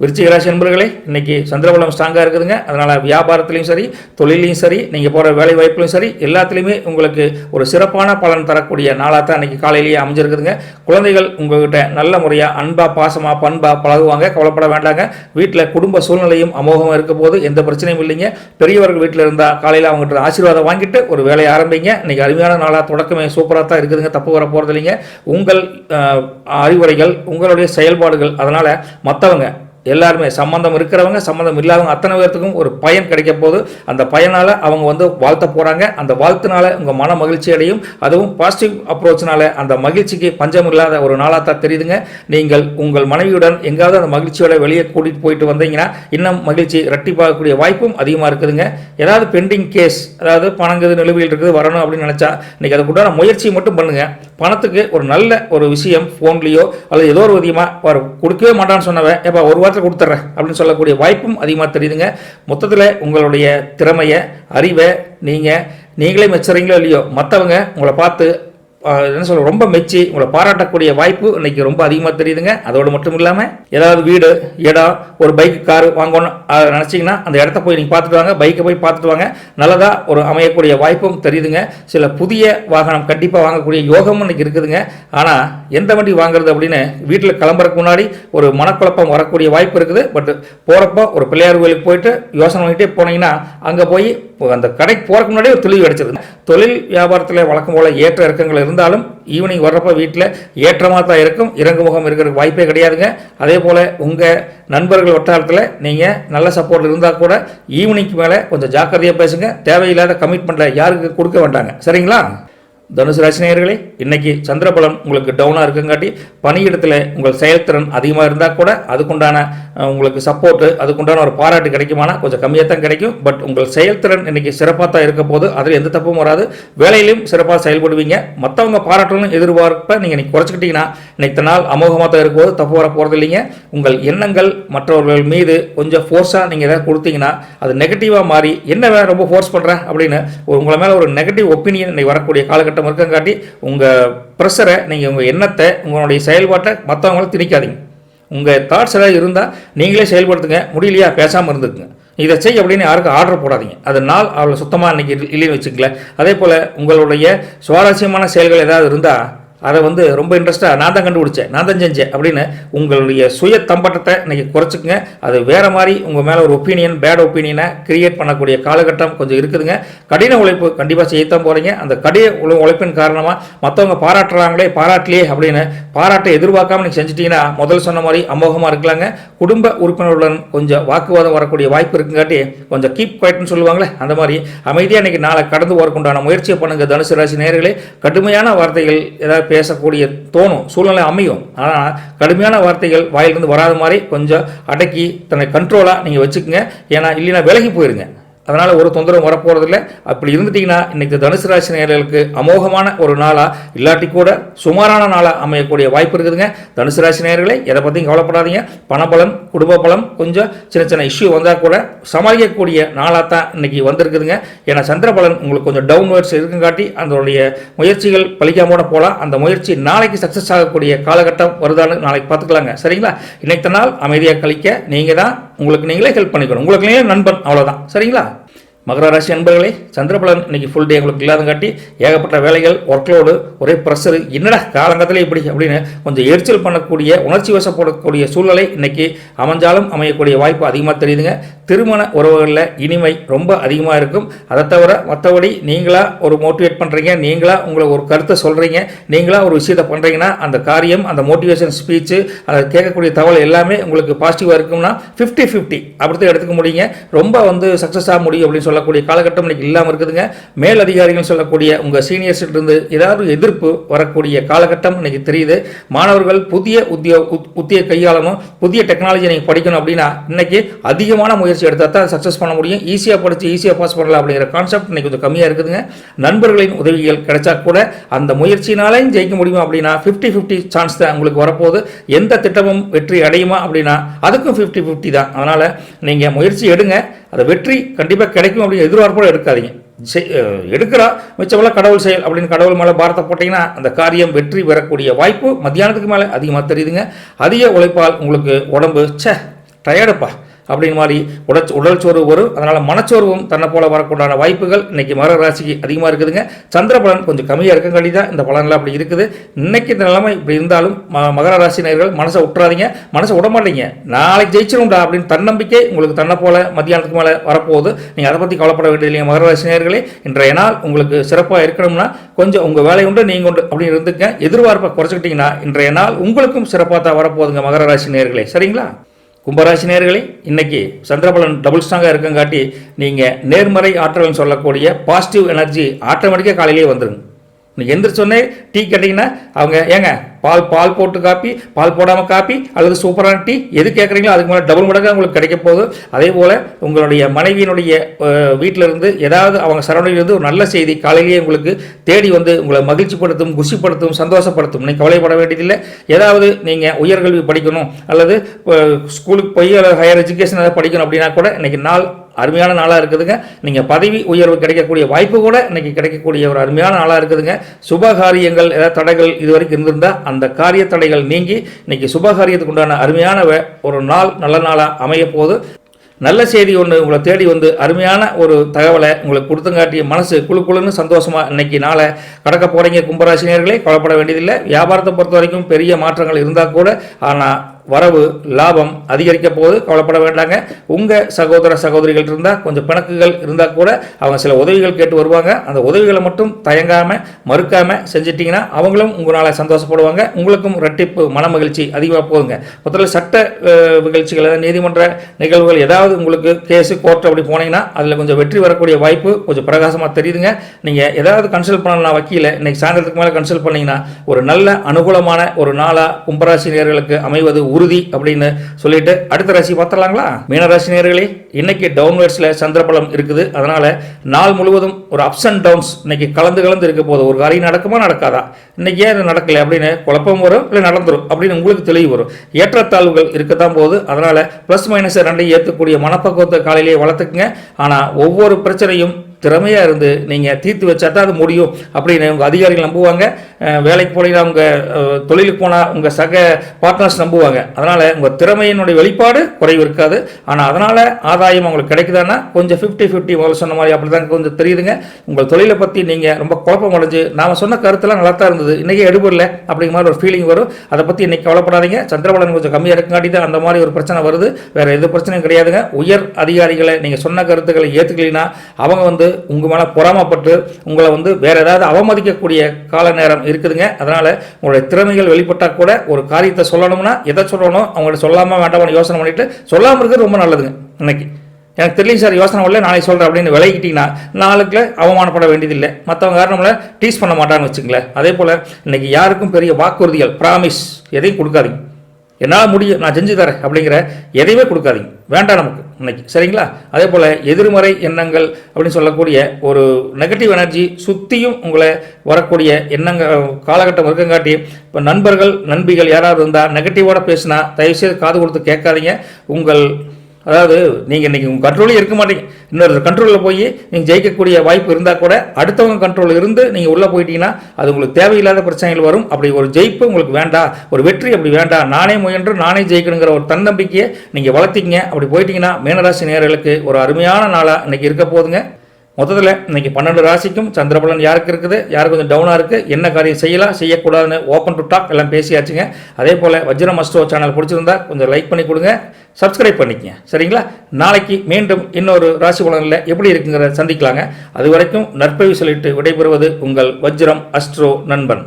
விருச்சிக ராசி நண்பர்களே இன்னைக்கு சந்திரபலம் ஸ்ட்ராங்காக இருக்குதுங்க. அதனால் வியாபாரத்துலையும் சரி தொழிலையும் சரி நீங்கள் போகிற வேலை வாய்ப்புலையும் சரி எல்லாத்துலேயுமே உங்களுக்கு ஒரு சிறப்பான பலன் தரக்கூடிய நாளாக தான் இன்றைக்கி காலையிலேயே அமைஞ்சிருக்குதுங்க. குழந்தைகள் உங்கள்கிட்ட நல்ல முறையாக அன்பாக பாசமாக பண்பாக பழகுவாங்க கவலைப்பட வேண்டாங்க. வீட்டில் குடும்ப சூழ்நிலையும் அமோகமாக இருக்க போது எந்த பிரச்சனையும் இல்லைங்க. பெரியவர்கள் வீட்டில் இருந்தால் காலையில் அவங்ககிட்ட ஆசீர்வாதம் வாங்கிட்டு ஒரு வேலையை ஆரம்பிங்க. இன்னைக்கு அருமையான நாளாக தொடக்கமே சூப்பராக தான் இருக்குதுங்க. தப்பு வர போகிறது இல்லைங்க உங்கள் அறிவுரைகள் உங்களுடைய செயல்பாடுகள் அதனால் மற்றவங்க எல்லாருமே சம்மந்தம் இருக்கிறவங்க சம்மந்தம் இல்லாதவங்க அத்தனை பேர்த்துக்கும் ஒரு பயன் கிடைக்க போது அந்த பயனால் அவங்க வந்து வாழ்த்த போகிறாங்க அந்த வாழ்த்துனால உங்கள் மன மகிழ்ச்சி அடையும். அதுவும் பாசிட்டிவ் அப்ரோச்னால அந்த மகிழ்ச்சிக்கு பஞ்சம் இல்லாத ஒரு நாளாக தான் தெரியுதுங்க. நீங்கள் உங்கள் மனைவியுடன் எங்காவது அந்த மகிழ்ச்சியோட வெளியே கூட்டிகிட்டு போயிட்டு வந்தீங்கன்னா இன்னும் மகிழ்ச்சி இரட்டிப்பாகக்கூடிய வாய்ப்பும் அதிகமாக இருக்குதுங்க. ஏதாவது பெண்டிங் கேஸ் அதாவது பணங்குது நிலுவையில் இருக்குது வரணும் அப்படின்னு நினச்சா இன்றைக்கி அதுக்குண்டான முயற்சி மட்டும் பண்ணுங்கள் பணத்துக்கு ஒரு நல்ல ஒரு விஷயம் ஃபோன்லேயோ அல்லது ஏதோ ஒரு விதமாக கொடுக்கவே மாட்டான்னு சொன்னவன் ஏப்பா ஒரு பணத்தை கொடுத்துட்றேன் அப்படின்னு சொல்லக்கூடிய வாய்ப்பும் அதிகமாக தெரியுதுங்க. மொத்தத்தில் உங்களுடைய திறமையை அறிவை நீங்கள் நீங்களே மெச்சுறீங்களோ இல்லையோ மற்றவங்க உங்களை பார்த்து என்ன சொல்ற ரொம்ப மெச்சி உங்களை பாராட்டக்கூடிய வாய்ப்பு இன்னைக்கு ரொம்ப அதிகமாக தெரியுதுங்க. அதோடு மட்டும் இல்லாமல் ஏதாவது வீடு இடம் ஒரு பைக் கார் வாங்கணும் அதை நினச்சிங்கன்னா அந்த இடத்த போய் நீங்கள் பார்த்துட்டு வாங்க பைக்கை போய் பார்த்துட்டு வாங்க. நல்லதாக ஒரு அமையக்கூடிய வாய்ப்பும் தெரியுதுங்க. சில புதிய வாகனம் கண்டிப்பாக வாங்கக்கூடிய யோகமும் இன்னைக்கு இருக்குதுங்க. ஆனால் எந்த வண்டி வாங்குறது அப்படின்னு வீட்டில் கிளம்புறதுக்கு முன்னாடி ஒரு மனக்குழப்பம் வரக்கூடிய வாய்ப்பு இருக்குது. பட் போகிறப்போ ஒரு பிள்ளையார் கோயிலுக்கு போயிட்டு யோசனை பண்ணிட்டே போனீங்கன்னா அங்கே போய் அந்த கடைக்கு போகிறதுக்கு முன்னாடியே ஒரு தெளிவு கிடைச்சிருது தொழில் வியாபாரத்தில் வழக்கம் போல் ஏற்ற இறக்கங்கள் இருந்தாலும் ஈவினிங் வர்றப்ப வீட்டில் ஏற்றமாக தான் இருக்கும் இறங்கு முகம் இருக்கிறதுக்கு வாய்ப்பே கிடையாதுங்க. அதே போல் உங்கள் நண்பர்கள் வட்டாரத்தில் நீங்கள் நல்ல சப்போர்ட் இருந்தால் கூட ஈவினிங்க்கு மேலே கொஞ்சம் ஜாக்கிரதையாக பேசுங்க. தேவையில்லாத கமிட்மெண்ட்டில் யாருக்கு கொடுக்க வேண்டாங்க. சரிங்களா? தனுசு ராசினியர்களே இன்னைக்கு சந்திரபலம் உங்களுக்கு டவுனாக இருக்குங்காட்டி பணியிடத்தில் உங்கள் செயல்திறன் அதிகமாக இருந்தால் கூட அதுக்குண்டான உங்களுக்கு சப்போர்ட்டு அதுக்குண்டான ஒரு பாராட்டு கிடைக்குமானா கொஞ்சம் கம்மியாக தான் கிடைக்கும். பட் உங்கள் செயல்திறன் இன்றைக்கி சிறப்பாக தான் இருக்க போது அதில் எந்த தப்பும் வராது. வேலையிலையும் சிறப்பாக செயல்படுவீங்க. மற்றவங்க பாராட்டணும் எதிர்பார்ப்ப நீங்கள் இன்னைக்கு குறைச்சிக்கிட்டீங்கன்னா இன்னைக்கு நாள் அமோகமாக தான் இருக்கும்போது தப்பு வர போகிறது இல்லைங்க. உங்கள் எண்ணங்கள் மற்றவர்கள் மீது கொஞ்சம் ஃபோர்ஸாக நீங்கள் எதாவது கொடுத்தீங்கன்னா அது நெகட்டிவாக மாறி என்ன ரொம்ப ஃபோர்ஸ் பண்ணுறேன் அப்படின்னு ஒரு உங்களை மேலே ஒரு நெகட்டிவ் ஒப்பீனியன் இன்னைக்கு வரக்கூடிய காலகட்டம் இருக்கங்காட்டி உங்கள் ப்ரெஷரை நீங்கள் உங்கள் எண்ணத்தை உங்களுடைய செயல்பாட்டை மற்றவங்களும் திணிக்காதீங்க. உங்கள் தாட்ஸ் ஏதாவது இருந்தால் நீங்களே செயல்படுத்துங்க முடியலையா பேசாமல் இருந்துக்குங்க. இதை செய் அப்படின்னு யாருக்கும் ஆர்டர் போடாதீங்க. அது நாள் அவளை சுத்தமாக இன்னைக்கு இல்லைன்னு வச்சுக்கல அதே போல் உங்களுடைய சுவாரஸ்யமான செயல்கள் ஏதாவது இருந்தால் அதை வந்து ரொம்ப இன்ட்ரெஸ்ட்டாக நான் தான் கண்டுபிடிச்சேன் நான் தான் செஞ்சேன் அப்படின்னு உங்களுடைய சுய தம்பட்டத்தை இன்றைக்கி குறைச்சிக்கங்க. அது வேறு மாதிரி உங்கள் மேலே ஒரு ஒப்பீனியன் பேட் ஒப்பீனியனை கிரியேட் பண்ணக்கூடிய காலகட்டம் கொஞ்சம் இருக்குதுங்க. கடின உழைப்பு கண்டிப்பாக செய்யத்தான் போகிறீங்க அந்த கடின உழை- உழைப்பின் காரணமாக மற்றவங்க பாராட்டுறாங்களே பாராட்டலையே அப்படின்னு பாராட்டை எதிர்பார்க்காம நீங்கள் செஞ்சிட்டிங்கன்னா முதல் சொன்ன மாதிரி அமோகமாக இருக்கலாங்க. குடும்ப உறுப்பினர்களுடன் கொஞ்சம் வாக்குவாதம் வரக்கூடிய வாய்ப்பு இருக்குங்காட்டி கொஞ்சம் கீப் குவைட்னு சொல்லுவாங்களே அந்த மாதிரி அமைதியாக இன்றைக்கி நாளை கடந்து போகிறக்குண்டான முயற்சியை பண்ணுங்க தனுசு ராசி நேர்களே கடுமையான வார்த்தைகள் ஏதாவது பேசக்கூடிய தோணும் சூழ்நிலை அமையும். ஆனால் கடுமையான வார்த்தைகள் வாயிலிருந்து வராத மாதிரி கொஞ்சம் அடக்கி தன்னை கண்ட்ரோலாக நீங்கள் வச்சுக்கோங்க. ஏன்னா இல்லைன்னா விலகி போயிருங்க. அதனால் ஒரு தொந்தரவும் வரப்போகிறதில்ல அப்படி இருந்துட்டிங்கன்னா இன்றைக்கி தனுசு ராசி நேர்களுக்கு அமோகமான ஒரு நாளாக இல்லாட்டி கூட சுமாரான நாளாக அமையக்கூடிய வாய்ப்பு இருக்குதுங்க. தனுசு ராசி நேர்களை எதை பற்றியும் கவலைப்படாதீங்க. பணபலம் குடும்ப பலம் கொஞ்சம் சின்ன சின்ன இஷ்யூ வந்தால் கூட சமாளிக்கக்கூடிய நாளாக தான் இன்றைக்கி வந்திருக்குதுங்க. ஏன்னா சந்திரபலன் உங்களுக்கு கொஞ்சம் டவுன் வேர்ட்ஸ் இருக்குங்காட்டி அதனுடைய முயற்சிகள் பழிக்காமல் கூட போகலாம் அந்த முயற்சி நாளைக்கு சக்ஸஸ் ஆகக்கூடிய காலகட்டம் வருதான்னு நாளைக்கு பார்த்துக்கலாங்க. சரிங்களா? இன்னைக்கு நாள் அமைதியாக கழிக்க நீங்கள் தான் உங்களுக்கு நீங்களே ஹெல்ப் பண்ணிக்கணும். உங்களுக்கு நீங்களே நண்பன் அவ்வளோதான் சரிங்களா? Tchau! மகர ராசி அன்பர்களே சந்திரபலன் இன்னைக்கு ஃபுல் டே உங்களுக்கு இல்லாதங்காட்டி ஏகப்பட்ட வேலைகள் ஒர்க்லோடு ஒரே ப்ரெஷர் என்னடா காலங்கத்தில் இப்படி அப்படின்னு கொஞ்சம் எரிச்சல் பண்ணக்கூடிய உணர்ச்சி வசப்படக்கூடிய சூழ்நிலை இன்னைக்கு அமைஞ்சாலும் அமையக்கூடிய வாய்ப்பு அதிகமாக தெரியுதுங்க. திருமண உறவுகளில் இனிமை ரொம்ப அதிகமாக இருக்கும். அதை தவிர மற்றபடி நீங்களாக ஒரு மோட்டிவேட் பண்ணுறீங்க நீங்களாக உங்களை ஒரு கருத்தை சொல்கிறீங்க நீங்களாக ஒரு விஷயத்தை பண்ணுறீங்கன்னா அந்த காரியம் அந்த மோட்டிவேஷன் ஸ்பீச்சு அதை கேட்கக்கூடிய தகவல் எல்லாமே உங்களுக்கு பாசிட்டிவாக இருக்கும்னா ஃபிஃப்டி ஃபிஃப்டி அப்படி எடுத்துக்க முடியுங்க. ரொம்ப வந்து சக்ஸஸ் ஆக முடியும் அப்படின்னு சொல்லக்கூடிய காலகட்டம் இன்னைக்கு இல்லாமல் இருக்குதுங்க. மேல் அதிகாரிகள் சொல்லக்கூடிய உங்கள் சீனியர்ஸ்கிட்டருந்து ஏதாவது எதிர்ப்பு வரக்கூடிய காலகட்டம் இன்னைக்கு தெரியுது. மாணவர்கள் புதிய உத்தியோ உத்திய கையாளமும் புதிய டெக்னாலஜி நீங்கள் படிக்கணும் அப்படின்னா இன்னைக்கு அதிகமான முயற்சி எடுத்தால் தான் சக்ஸஸ் பண்ண முடியும். ஈஸியாக படித்து ஈஸியாக பாஸ் பண்ணலாம் அப்படிங்கிற கான்செப்ட் இன்னைக்கு கொஞ்சம் கம்மியாக இருக்குதுங்க. நண்பர்களின் உதவிகள் கிடைச்சா கூட அந்த முயற்சினாலையும் ஜெயிக்க முடியும் அப்படின்னா ஃபிஃப்டி ஃபிஃப்டி சான்ஸ் தான் உங்களுக்கு வரப்போகுது. எந்த திட்டமும் வெற்றி அடையுமா அப்படின்னா அதுக்கும் ஃபிஃப்டி ஃபிஃப்டி தான். அதனால் நீங்கள் முயற்சி எடுங்க. அந்த வெற்றி கண்டிப்பாக கிடைக்கும் அப்படின்னு எதிர்பார்ப்போடு எடுக்காதீங்க. செய்- எடுக்கிறா மிச்சமெல்லாம் கடவுள் செயல் அப்படின்னு கடவுள் மேலே பாரத்தை போட்டிங்கன்னா அந்த காரியம் வெற்றி பெறக்கூடிய வாய்ப்பு மத்தியானத்துக்கு மேலே அதிகமாக தெரியுதுங்க. அதிக உழைப்பால் உங்களுக்கு உடம்பு ச்சே டயர்டுப்பா அப்படின்னு மாதிரி உடல் உடல் சோர்வு வரும். அதனால் மனச்சோர்வும் தன்னை போல வரக்கூடான வாய்ப்புகள் இன்னைக்கு மகர ராசிக்கு அதிகமாக இருக்குதுங்க. சந்திர பலன் கொஞ்சம் கம்மியாக இருக்கங்காட்டி தான் இந்த பலன்லாம் அப்படி இருக்குது. இன்னைக்கு இந்த நிலைமை இப்படி இருந்தாலும் ம- மகர நேர்கள் மனசை விட்டுறாதீங்க மனசை விட மாட்டீங்க. நாளைக்கு ஜெயிச்சிரும்டா அப்படின்னு தன்னம்பிக்கை உங்களுக்கு தன்னை போல மத்தியானத்துக்கு மேலே வரப்போகுது. நீங்கள் அதை பற்றி கவலைப்பட வேண்டியதில்லைங்க மகர ராசினியர்களே இன்றைய நாள் உங்களுக்கு சிறப்பாக இருக்கணும்னா கொஞ்சம் உங்கள் வேலை உண்டு நீங்கள் உண்டு அப்படின்னு இருந்துக்க எதிர்பார்ப்பை குறைச்சிக்கிட்டிங்கன்னா இன்றைய நாள் உங்களுக்கும் சிறப்பாக தான் வரப்போகுதுங்க மகர ராசி நேர்களே சரிங்களா? கும்பராசி நேயர்களே இன்னைக்கு சந்திரபலன் டபுள் ஸ்ட்ராங்காக இருக்கங்காட்டி நீங்கள் நேர்மறை ஆற்றல்னு சொல்லக்கூடிய பாசிட்டிவ் எனர்ஜி ஆட்டோமேட்டிக்காக காலையிலேயே வந்துருங்க. நீங்கள் எந்திரிச்சோன்னே டீ கேட்டிங்கன்னா அவங்க ஏங்க பால் பால் போட்டு காப்பி பால் போடாமல் காப்பி அல்லது சூப்பரான டீ எது கேட்குறீங்களோ அதுக்கு மேலே டபுள் மடங்காக உங்களுக்கு கிடைக்க போகுது. அதே போல் உங்களுடைய மனைவியினுடைய வீட்டில் இருந்து ஏதாவது அவங்க சரௌண்டிங்லேருந்து ஒரு நல்ல செய்தி காலையிலேயே உங்களுக்கு தேடி வந்து உங்களை மகிழ்ச்சிப்படுத்தும் குஷிப்படுத்தும் சந்தோஷப்படுத்தும். நீங்கள் கவலைப்பட வேண்டியதில்லை. ஏதாவது நீங்கள் உயர்கல்வி படிக்கணும் அல்லது ஸ்கூலுக்கு போய் அல்லது ஹையர் எஜுகேஷன் ஏதாவது படிக்கணும் அப்படின்னா கூட இன்றைக்கி நாள் அருமையான நாளாக இருக்குதுங்க. நீங்கள் பதவி உயர்வு கிடைக்கக்கூடிய வாய்ப்பு கூட இன்றைக்கி கிடைக்கக்கூடிய ஒரு அருமையான நாளாக இருக்குதுங்க. சுபகாரியங்கள் ஏதாவது தடைகள் இது வரைக்கும் இருந்திருந்தால் அந்த காரிய தடைகள் நீங்கி இன்னைக்கு சுபகாரியத்துக்கு உண்டான அருமையான ஒரு நாள் நல்ல நாளாக அமைய போகுது. நல்ல செய்தி ஒன்று உங்களை தேடி வந்து அருமையான ஒரு தகவலை உங்களுக்கு கொடுத்துங்காட்டி மனசு குழு குழுன்னு சந்தோஷமாக இன்னைக்கு நாளை கடக்க போகிறீங்க கும்பராசினியர்களே. கவலைப்பட வேண்டியதில்லை. வியாபாரத்தை பொறுத்த வரைக்கும் பெரிய மாற்றங்கள் இருந்தால் கூட ஆனால் வரவு லாபம் அதிகரிக்க போது கவலைப்பட வேண்டாங்க. உங்கள் சகோதர சகோதரிகள் இருந்தால் கொஞ்சம் பிணக்குகள் இருந்தால் கூட அவங்க சில உதவிகள் கேட்டு வருவாங்க. அந்த உதவிகளை மட்டும் தயங்காமல் மறுக்காமல் செஞ்சிட்டிங்கன்னா அவங்களும் உங்களால் சந்தோஷப்படுவாங்க. உங்களுக்கும் ரெட்டிப்பு மன மகிழ்ச்சி அதிகமாக போகுங்க. மொத்தத்தில் சட்ட நிகழ்ச்சிகள் நீதிமன்ற நிகழ்வுகள் ஏதாவது உங்களுக்கு கேஸு கோர்ட் அப்படி போனீங்கன்னா அதில் கொஞ்சம் வெற்றி வரக்கூடிய வாய்ப்பு கொஞ்சம் பிரகாசமாக தெரியுதுங்க. நீங்கள் ஏதாவது கன்சல்ட் பண்ணலாம் வக்கீல. இன்னைக்கு சாயந்தரத்துக்கு மேலே கன்சல்ட் பண்ணிங்கன்னா ஒரு நல்ல அனுகூலமான ஒரு நாளாக கும்பராசி நேயர்களுக்கு அமைவது உறுதி அப்படின்னு சொல்லிட்டு அடுத்த ராசி பார்த்துடலாங்களா? மீனராசி நேர்களே இன்னைக்கு டவுன்வர்ட்ஸில் சந்திரபலம் இருக்குது. அதனால நாள் முழுவதும் ஒரு அப்ஸ் அண்ட் டவுன்ஸ் இன்னைக்கு கலந்து கலந்து இருக்க போது ஒரு காரியம் நடக்குமா நடக்காதா? இன்னைக்கு ஏன் இது நடக்கல அப்படின்னு குழப்பம் வரும் இல்லை நடந்துரும் அப்படின்னு உங்களுக்கு தெளிவு வரும். ஏற்றத்தாழ்வுகள் இருக்கத்தான் போகுது. அதனால ப்ளஸ் மைனஸ் ரெண்டையும் ஏற்றக்கூடிய மனப்பக்குவத்தை காலையிலேயே வளர்த்துக்குங்க. ஆனால் ஒவ்வொரு பிரச்சனையும் திறமையாக இருந்து நீங்கள் தீர்த்து வச்சாதான் அது முடியும் அப்படின்னு உங்கள் அதிகாரிகள் நம்புவாங்க. வேலைக்கு போனீங்கன்னா உங்கள் தொழிலுக்கு போனால் உங்கள் சக பார்ட்னர்ஸ் நம்புவாங்க. அதனால் உங்கள் திறமையினுடைய வெளிப்பாடு குறைவு இருக்காது. ஆனால் அதனால் ஆதாயம் உங்களுக்கு கிடைக்குதான்னா கொஞ்சம் ஃபிஃப்டி ஃபிஃப்டி முதல்ல சொன்ன மாதிரி அப்படி தான் கொஞ்சம் தெரியுதுங்க. உங்கள் தொழிலை பற்றி நீங்கள் ரொம்ப குழப்பம் அடைஞ்சு நாம் சொன்ன கருத்தெல்லாம் நல்லா தான் இருந்தது. இன்றைக்கி எடுபடல அப்படிங்கிற மாதிரி ஒரு ஃபீலிங் வரும். அதை பற்றி இன்றைக்கி கவலைப்படாதீங்க. சந்திரபலன் கொஞ்சம் கம்மியாக இருக்குங்காட்டி தான் அந்த மாதிரி ஒரு பிரச்சனை வருது. வேறு எந்த பிரச்சனையும் கிடையாதுங்க. உயர் அதிகாரிகளை நீங்கள் சொன்ன கருத்துக்களை ஏற்றுக்கலைன்னா அவங்க வந்து உங்கள் மேலே பொறாமப்பட்டு உங்களை வந்து வேற ஏதாவது அவமதிக்கக்கூடிய கால நேரம் இருக்குதுங்க. அதனால் உங்களுடைய திறமைகள் வெளிப்பட்டால் கூட ஒரு காரியத்தை சொல்லணும்னா எதை சொல்லணும் அவங்கள்ட்ட சொல்லாமல் வேண்டாம்னு யோசனை பண்ணிட்டு சொல்லாமல் இருக்கிறது ரொம்ப நல்லதுங்க இன்னைக்கு. எனக்கு தெரியல சார் யோசனை வரல நாளைக்கு சொல்கிறேன் அப்படின்னு விலகிட்டிங்கன்னா நாளுக்குள்ள அவமானப்பட வேண்டியதில்லை. மற்றவங்க யாரும் நம்மளை டீஸ் பண்ண மாட்டான்னு வச்சுங்களேன் அதே போல் இன்றைக்கி யாருக்கும் பெரிய வாக்குறுதிகள் ப்ராமிஸ் எதையும் கொடுக்காதீங்க. என்னால் முடியும் நான் செஞ்சு தரேன் அப்படிங்கிற எதையுமே கொடுக்காதீங்க. வேண்டாம் நமக்கு இன்னைக்கு. சரிங்களா? அதே போல் எதிர்மறை எண்ணங்கள் அப்படின்னு சொல்லக்கூடிய ஒரு நெகட்டிவ் எனர்ஜி சுற்றியும் உங்களை வரக்கூடிய எண்ணங்கள் காலகட்டம் இருக்கங்காட்டி இப்போ நண்பர்கள் நண்பிகள் யாராவது இருந்தால் நெகட்டிவோட பேசினா தயவுசெய்து காது கொடுத்து கேட்காதீங்க. உங்கள் அதாவது நீங்கள் இன்றைக்கி உங்கள் கண்ட்ரோலே இருக்க மாட்டீங்க. இன்னொரு கண்ட்ரோலில் போய் நீங்கள் ஜெயிக்கக்கூடிய வாய்ப்பு இருந்தால் கூட அடுத்தவங்க கண்ட்ரோல் இருந்து நீங்கள் உள்ளே போயிட்டீங்கன்னா அது உங்களுக்கு தேவையில்லாத பிரச்சனைகள் வரும். அப்படி ஒரு ஜெயிப்பு உங்களுக்கு வேண்டாம் ஒரு வெற்றி அப்படி வேண்டாம் நானே முயன்று நானே ஜெயிக்கணுங்கிற ஒரு தன்னம்பிக்கையை நீங்கள் வளர்த்திங்க அப்படி போயிட்டீங்கன்னா மீனராசி நேர்களுக்கு ஒரு அருமையான நாளாக இன்றைக்கி இருக்க போதுங்க மொத்தத்தில் இன்றைக்கி பன்னெண்டு ராசிக்கும் சந்திரபலன் யாருக்கு இருக்குது? யாருக்கு கொஞ்சம் டவுனாக இருக்குது என்ன காரியம் செய்யலாம்? செய்யக்கூடாதுன்னு ஓப்பன் டு டாக் எல்லாம் பேசியாச்சுங்க. அதே போல் வஜ்ரம் அஸ்ட்ரோ சேனல் பிடிச்சிருந்தா கொஞ்சம் லைக் பண்ணி கொடுங்க. சப்ஸ்கிரைப் பண்ணிக்கங்க. சரிங்களா? நாளைக்கு மீண்டும் இன்னொரு ராசி பலனில் எப்படி இருக்குங்கிறத சந்திக்கலாங்க. அது வரைக்கும் நற்பவி சொல்லிட்டு விடைபெறுவது உங்கள் வஜ்ரம் அஸ்ட்ரோ நண்பன்.